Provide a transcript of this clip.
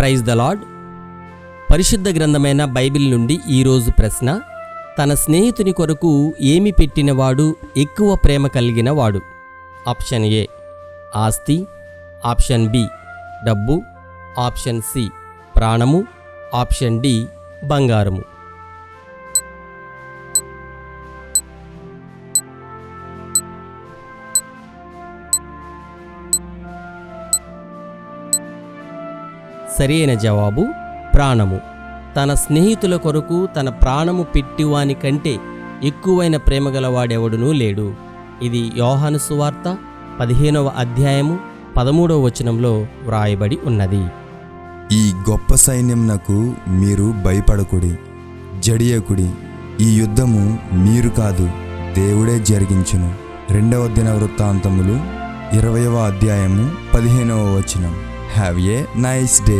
Praise the lord పరిశుద్ధ గ్రంథమైన Bible నుండి ఈరోజు ప్రశ్న తన స్నేహితుని కొరకు ఏమి పెట్టినవాడు ఎక్కువ ప్రేమ కలిగిన వాడు ఆప్షన్ ఏ ఆస్తి. ఆప్షన్ బి డబ్బు. ఆప్షన్ సి ప్రాణము. ఆప్షన్ డి బంగారము. సరైన జవాబు ప్రాణము. తన స్నేహితుల కొరకు తన ప్రాణము పెట్టివాని కంటే ఎక్కువైన ప్రేమగలవాడెవడునూ లేడు. ఇది యోహాను సువార్త పదిహేనవ అధ్యాయము పదమూడవ వచనంలో వ్రాయబడి ఉన్నది. ఈ గొప్ప సైన్యంనకు మీరు భయపడకుడి జడియకుడి. ఈ యుద్ధము మీరు కాదు దేవుడే జరిగించును. రెండవ దిన వృత్తాంతములు ఇరవయవ అధ్యాయము పదిహేనవ వచనం. Have a nice day